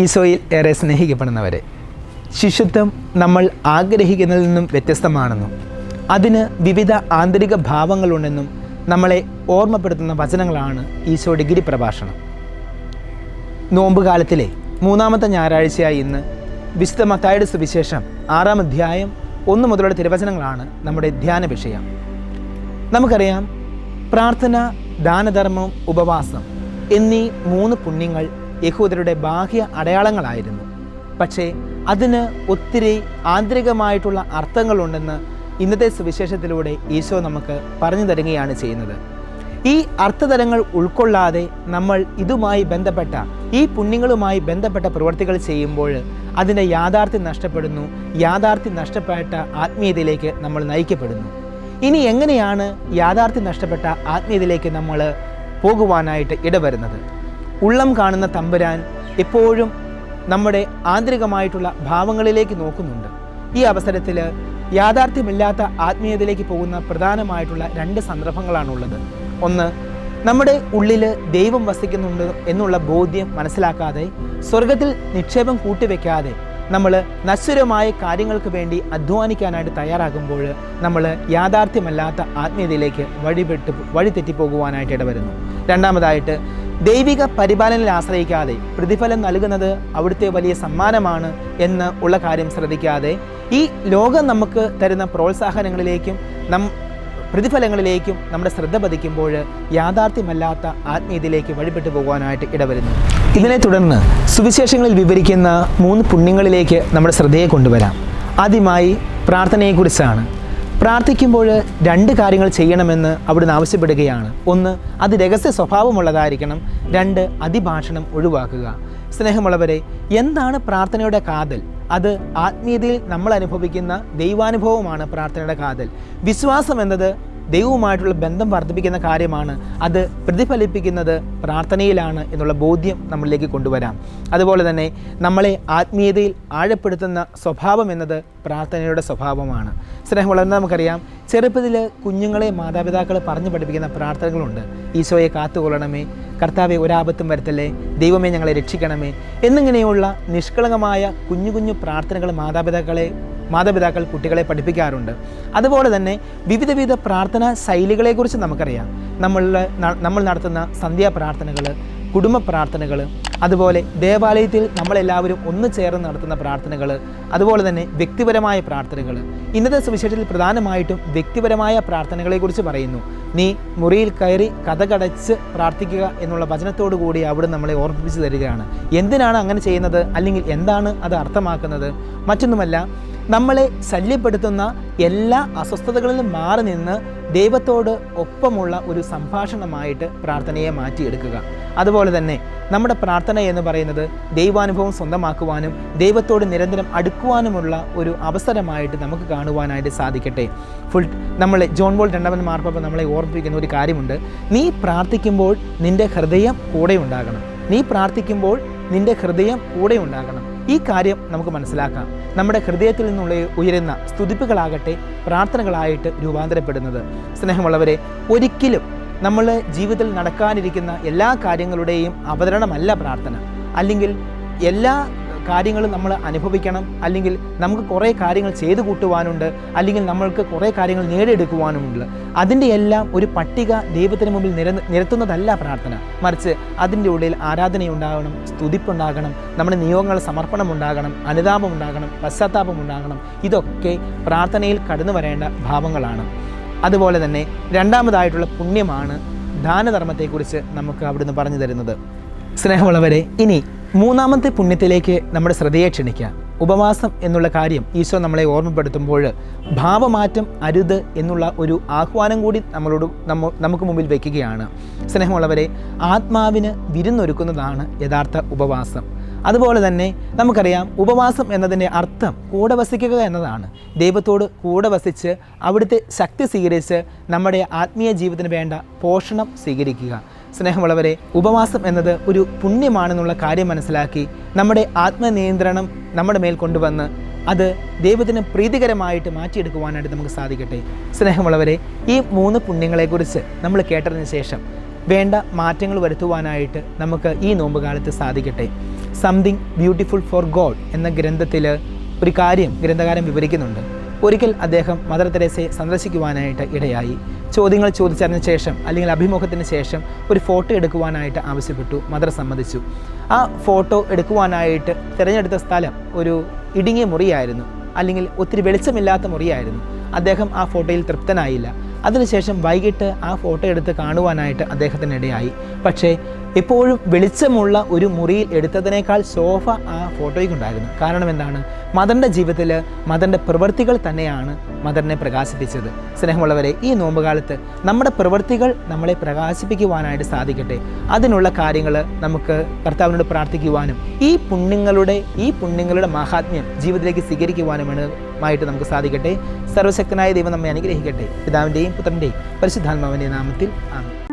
ഈശോയിൽ ഏറെ സ്നേഹിക്കപ്പെടുന്നവരെ. ശിശുത്വം നമ്മൾ ആഗ്രഹിക്കുന്നതിൽ നിന്നും വ്യത്യസ്തമാണെന്നും അതിന് വിവിധ ആന്തരിക ഭാവങ്ങളുണ്ടെന്നും നമ്മളെ ഓർമ്മപ്പെടുത്തുന്ന വചനങ്ങളാണ് ഈശോയുടെ ഗിരിപ്രഭാഷണം നോമ്പ് കാലത്തിലെ മൂന്നാമത്തെ ഞായറാഴ്ചയായി ഇന്ന് വിശുദ്ധ മത്തായുടെ സുവിശേഷം ആറാം അധ്യായം ഒന്ന് മുതലുള്ള തിരുവചനങ്ങളാണ് നമ്മുടെ ധ്യാന വിഷയം. നമുക്കറിയാം പ്രാർത്ഥന ദാനധർമ്മം ഉപവാസം എന്നീ മൂന്ന് പുണ്യങ്ങൾ യഹൂദരുടെ ബാഹ്യ അടയാളങ്ങളായിരുന്നു. പക്ഷേ അതിന് ഒത്തിരി ആന്തരികമായിട്ടുള്ള അർത്ഥങ്ങളുണ്ടെന്ന് ഇന്നത്തെ സുവിശേഷത്തിലൂടെ ഈശോ നമുക്ക് പറഞ്ഞു തരികയാണ് ചെയ്യുന്നത്. ഈ അർത്ഥതലങ്ങൾ ഉൾക്കൊള്ളാതെ നമ്മൾ ഇതുമായി ബന്ധപ്പെട്ട ഈ പുണ്യങ്ങളുമായി ബന്ധപ്പെട്ട പ്രവർത്തികൾ ചെയ്യുമ്പോൾ അതിന്റെ യാഥാർത്ഥ്യം നഷ്ടപ്പെടുന്നു യാഥാർത്ഥ്യം നഷ്ടപ്പെട്ട ആത്മീയതയിലേക്ക് നമ്മൾ നയിക്കപ്പെടുന്നു. ഇനി എങ്ങനെയാണ് യാഥാർത്ഥ്യം നഷ്ടപ്പെട്ട ആത്മീയതയിലേക്ക് നമ്മൾ പോകുവാനായിട്ട് ഇടവരുന്നത്? ഉള്ളം കാണുന്ന തമ്പുരാൻ എപ്പോഴും നമ്മുടെ ആന്തരികമായിട്ടുള്ള ഭാവങ്ങളിലേക്ക് നോക്കുന്നുണ്ട്. ഈ അവസരത്തിൽ യാഥാർത്ഥ്യമില്ലാത്ത ആത്മീയതയിലേക്ക് പോകുന്ന പ്രധാനമായിട്ടുള്ള രണ്ട് സന്ദർഭങ്ങളാണുള്ളത്. ഒന്ന് നമ്മുടെ ഉള്ളിൽ ദൈവം വസിക്കുന്നുണ്ട് എന്നുള്ള ബോധ്യം മനസ്സിലാക്കാതെ സ്വർഗത്തിൽ നിക്ഷേപം കൂട്ടിവെക്കാതെ നമ്മൾ നശ്വരമായ കാര്യങ്ങൾക്ക് വേണ്ടി അധ്വാനിക്കാനായിട്ട് തയ്യാറാകുമ്പോൾ നമ്മൾ യാഥാർത്ഥ്യമല്ലാത്ത ആത്മീയതയിലേക്ക് വഴിപെട്ട് വഴിതെറ്റിപ്പോകുവാനായിട്ട് ഇടവരുന്നു. രണ്ടാമതായിട്ട് ദൈവിക പരിപാലനയിൽ ആശ്രയിക്കാതെ പ്രതിഫലം നൽകുന്നത് അവിടുത്തെ വലിയ സമ്മാനമാണ് എന്ന് ഉള്ള കാര്യം ശ്രദ്ധിക്കാതെ ഈ ലോകം നമുക്ക് തരുന്ന പ്രോത്സാഹനങ്ങളിലേക്കും നം പ്രതിഫലങ്ങളിലേക്കും നമ്മുടെ ശ്രദ്ധ പതിക്കുമ്പോൾ യാഥാർത്ഥ്യമല്ലാത്ത ആത്മീയതയിലേക്ക് വഴിപ്പെട്ടു പോകാനായിട്ട് ഇടവരുന്നു. ഇതിനെ തുടർന്ന് സുവിശേഷങ്ങളിൽ വിവരിക്കുന്ന മൂന്ന് പുണ്യങ്ങളിലേക്ക് നമ്മുടെ ശ്രദ്ധയെ കൊണ്ടുവരാം. ആദ്യമായി പ്രാർത്ഥനയെക്കുറിച്ചാണ്. പ്രാർത്ഥിക്കുമ്പോൾ രണ്ട് കാര്യങ്ങൾ ചെയ്യണമെന്ന് അവിടുന്ന് ആവശ്യപ്പെടുകയാണ്. ഒന്ന് അത് രഹസ്യ സ്വഭാവമുള്ളതായിരിക്കണം. രണ്ട് അതിഭാഷണം ഒഴിവാക്കുക. സ്നേഹമുള്ളവരെ എന്താണ് പ്രാർത്ഥനയുടെ കാതൽ? അത് ആത്മീയതയിൽ നമ്മൾ അനുഭവിക്കുന്ന ദൈവാനുഭവമാണ് പ്രാർത്ഥനയുടെ കാതൽ. വിശ്വാസം എന്നത് ദൈവവുമായിട്ടുള്ള ബന്ധം വർദ്ധിപ്പിക്കുന്ന കാര്യമാണ് അത് പ്രതിഫലിപ്പിക്കുന്നത് പ്രാർത്ഥനയിലാണ് എന്നുള്ള ബോധ്യം നമ്മളിലേക്ക് കൊണ്ടുവരാം. അതുപോലെ തന്നെ നമ്മളെ ആത്മീയതയിൽ ആഴപ്പെടുത്തുന്ന സ്വഭാവം എന്നത് പ്രാർത്ഥനയുടെ സ്വഭാവമാണ്. സ്നേഹമുള്ള നമുക്കറിയാം ചെറുപ്പത്തിൽ കുഞ്ഞുങ്ങളെ മാതാപിതാക്കൾ പറഞ്ഞു പഠിപ്പിക്കുന്ന പ്രാർത്ഥനകളുണ്ട്. ഈശോയെ കാത്തുകൊള്ളണമേ കർത്താവെ ഒരാപത്തും വരുത്തല്ലേ ദൈവമേ ഞങ്ങളെ രക്ഷിക്കണമേ എന്നിങ്ങനെയുള്ള നിഷ്കളങ്കമായ കുഞ്ഞു കുഞ്ഞു പ്രാർത്ഥനകൾ മാതാപിതാക്കളെ മാതാപിതാക്കൾ കുട്ടികളെ പഠിപ്പിക്കാറുണ്ട്. അതുപോലെ തന്നെ വിവിധ വിധ പ്രാർത്ഥനാ ശൈലികളെക്കുറിച്ച് നമുക്കറിയാം. നമ്മൾ നമ്മൾ നടത്തുന്ന സന്ധ്യാ പ്രാർത്ഥനകൾ കുടുംബ പ്രാർത്ഥനകൾ അതുപോലെ ദേവാലയത്തിൽ നമ്മളെല്ലാവരും ഒന്ന് ചേർന്ന് നടത്തുന്ന പ്രാർത്ഥനകൾ അതുപോലെ തന്നെ വ്യക്തിപരമായ പ്രാർത്ഥനകൾ ഇന്നത്തെ സുവിശേഷത്തിൽ പ്രധാനമായിട്ടും വ്യക്തിപരമായ പ്രാർത്ഥനകളെക്കുറിച്ച് പറയുന്നു. നീ മുറിയിൽ കയറി കഥകടച്ച് പ്രാർത്ഥിക്കുക എന്നുള്ള വചനത്തോടു കൂടി അവിടെ നമ്മളെ ഓർമ്മിപ്പിച്ചു തരികയാണ്. എന്തിനാണ് അങ്ങനെ ചെയ്യുന്നത്? അല്ലെങ്കിൽ എന്താണ് അത് അർത്ഥമാക്കുന്നത്? മറ്റൊന്നുമല്ല നമ്മളെ ശല്യപ്പെടുത്തുന്ന എല്ലാ അസ്വസ്ഥതകളിലും മാറി നിന്ന് ദൈവത്തോട് ഒപ്പമുള്ള ഒരു സംഭാഷണമായിട്ട് പ്രാർത്ഥനയെ മാറ്റിയെടുക്കുക. അതുപോലെ തന്നെ നമ്മുടെ പ്രാർത്ഥന എന്ന് പറയുന്നത് ദൈവാനുഭവം സ്വന്തമാക്കുവാനും ദൈവത്തോട് നിരന്തരം അടുക്കുവാനുമുള്ള ഒരു അവസരമായിട്ട് നമുക്ക് കാണുവാനായിട്ട് സാധിക്കട്ടെ. ഫുൾ നമ്മളെ ജോൺ ബോൾ രണ്ടാമൻ മാർപ്പാപ്പ നമ്മളെ ഓർമ്മിപ്പിക്കുന്ന ഒരു കാര്യമുണ്ട്. നീ പ്രാർത്ഥിക്കുമ്പോൾ നിന്റെ ഹൃദയം കൂടെ ഉണ്ടാകണം. നീ പ്രാർത്ഥിക്കുമ്പോൾ നിന്റെ ഹൃദയം കൂടെ ഉണ്ടാകണം. ഈ കാര്യം നമുക്ക് മനസ്സിലാക്കാം. നമ്മുടെ ഹൃദയത്തിൽ നിന്നുള്ള ഉയരുന്ന സ്തുതിപ്പുകളാകട്ടെ പ്രാർത്ഥനകളായിട്ട് രൂപാന്തരപ്പെടുന്നത്. സ്നേഹമുള്ളവരെ ഒരിക്കലും നമ്മൾ ജീവിതത്തിൽ നടക്കാനിരിക്കുന്ന എല്ലാ കാര്യങ്ങളുടെയും അവതരണമല്ല പ്രാർത്ഥന. അല്ലെങ്കിൽ എല്ലാ കാര്യങ്ങളും നമ്മൾ അനുഭവിക്കണം അല്ലെങ്കിൽ നമുക്ക് കുറേ കാര്യങ്ങൾ ചെയ്തു കൂട്ടുവാനുണ്ട് അല്ലെങ്കിൽ നമ്മൾക്ക് കുറേ കാര്യങ്ങൾ നേടിയെടുക്കുവാനുമുണ്ട്. അതിന്റെ എല്ലാം ഒരു പട്ടിക ദൈവത്തിന് മുമ്പിൽ നിര നിരത്തുന്നതല്ല പ്രാർത്ഥന. മറിച്ച് അതിന്റെ ഉള്ളിൽ ആരാധനയുണ്ടാകണം സ്തുതിപ്പുണ്ടാകണം നമ്മുടെ നിയോഗങ്ങൾ സമർപ്പണം ഉണ്ടാകണം അനുതാപം ഉണ്ടാകണം പശ്ചാത്താപം ഉണ്ടാകണം ഇതൊക്കെ പ്രാർത്ഥനയിൽ കടന്നു വരേണ്ട ഭാവങ്ങളാണ്. അതുപോലെ തന്നെ രണ്ടാമതായിട്ടുള്ള പുണ്യമാണ് ദാനധർമ്മത്തെക്കുറിച്ച് നമുക്ക് അവിടുന്ന് പറഞ്ഞു തരുന്നത്. സ്നേഹമുള്ളവരെ ഇനി മൂന്നാമത്തെ പുണ്യത്തിലേക്ക് നമ്മുടെ ശ്രദ്ധയെ ക്ഷണിക്കുക. ഉപവാസം എന്നുള്ള കാര്യം ഈശോ നമ്മളെ ഓർമ്മപ്പെടുത്തുമ്പോൾ ഭാവമാറ്റം അരുത് എന്നുള്ള ഒരു ആഹ്വാനം കൂടി നമ്മളോട് നമ്മ നമുക്ക് മുമ്പിൽ വയ്ക്കുകയാണ് സ്നേഹമുള്ളവരെ ആത്മാവിന് വിരുന്നൊരുക്കുന്നതാണ് യഥാർത്ഥ ഉപവാസം. അതുപോലെ തന്നെ നമുക്കറിയാം ഉപവാസം എന്നതിന്റെ അർത്ഥം കൂടെ വസിക്കുക എന്നതാണ്. ദൈവത്തോട് കൂടെ വസിച്ച് അവിടുത്തെ ശക്തി സ്വീകരിച്ച് നമ്മുടെ ആത്മീയ ജീവിതത്തിന് വേണ്ട പോഷണം സ്വീകരിക്കുക. സ്നേഹമുള്ളവരെ ഉപവാസം എന്നത് ഒരു പുണ്യമാണെന്നുള്ള കാര്യം മനസ്സിലാക്കി നമ്മുടെ ആത്മനിയന്ത്രണം നമ്മുടെ മേൽ കൊണ്ടുവന്ന് അത് ദൈവത്തിന് പ്രീതികരമായിട്ട് മാറ്റിയെടുക്കുവാനായിട്ട് നമുക്ക് സാധിക്കട്ടെ. സ്നേഹമുള്ളവരെ ഈ മൂന്ന് പുണ്യങ്ങളെക്കുറിച്ച് നമ്മൾ കേട്ടതിന് ശേഷം വേണ്ട മാറ്റങ്ങൾ വരുത്തുവാനായിട്ട് നമുക്ക് ഈ നോമ്പുകാലത്ത് സാധിക്കട്ടെ. സംതിങ് ബ്യൂട്ടിഫുൾ ഫോർ ഗോഡ് എന്ന ഗ്രന്ഥത്തിൽ ഒരു കാര്യം ഗ്രന്ഥകാരൻ വിവരിക്കുന്നുണ്ട്. ഒരിക്കൽ അദ്ദേഹം മദർ തെരേസയെ സന്ദർശിക്കുവാനായിട്ട് ഇടയായി. ചോദ്യങ്ങൾ ചോദിച്ചറിഞ്ഞ ശേഷം അല്ലെങ്കിൽ അഭിമുഖത്തിന് ശേഷം ഒരു ഫോട്ടോ എടുക്കുവാനായിട്ട് ആവശ്യപ്പെട്ടു. മദർ സമ്മതിച്ചു. ആ ഫോട്ടോ എടുക്കുവാനായിട്ട് തിരഞ്ഞെടുത്ത സ്ഥലം ഒരു ഇടുങ്ങിയ മുറിയായിരുന്നു. അല്ലെങ്കിൽ ഒത്തിരി വെളിച്ചമില്ലാത്ത മുറിയായിരുന്നു. അദ്ദേഹം ആ ഫോട്ടോയിൽ തൃപ്തനായില്ല. അതിനുശേഷം വൈകിട്ട് ആ ഫോട്ടോ എടുത്ത് കാണുവാനായിട്ട് അദ്ദേഹത്തിന് ഇടയായി. പക്ഷേ എപ്പോഴും വെളിച്ചമുള്ള ഒരു മുറിയിൽ എടുത്തതിനേക്കാൾ ശോഭ ആ ഫോട്ടോയ്ക്കുണ്ടായിരുന്നു കാരണം എന്താണ്? മദറിന്റെ ജീവിതത്തിൽ മദറിന്റെ പ്രവൃത്തികൾ തന്നെയാണ് മദറിനെ പ്രകാശിപ്പിച്ചത്. സ്നേഹമുള്ളവരെ ഈ നോമ്പുകാലത്ത് നമ്മുടെ പ്രവൃത്തികൾ നമ്മളെ പ്രകാശിപ്പിക്കുവാനായിട്ട് സാധിക്കട്ടെ. അതിനുള്ള കാര്യങ്ങൾ നമുക്ക് കർത്താവിനോട് പ്രാർത്ഥിക്കുവാനും ഈ പുണ്യങ്ങളുടെ ഈ പുണ്യങ്ങളുടെ മഹാത്മ്യം ജീവിതത്തിലേക്ക് സ്വീകരിക്കുവാനുമാണ് നമുക്ക് സാധിക്കട്ടെ. സർവശക്തനായ ദൈവം നമ്മെ അനുഗ്രഹിക്കട്ടെ. പിതാവിന്റെയും പുത്രന്റെയും പരിശുദ്ധാത്മാവിന്റെ നാമത്തിൽ ആമേൻ.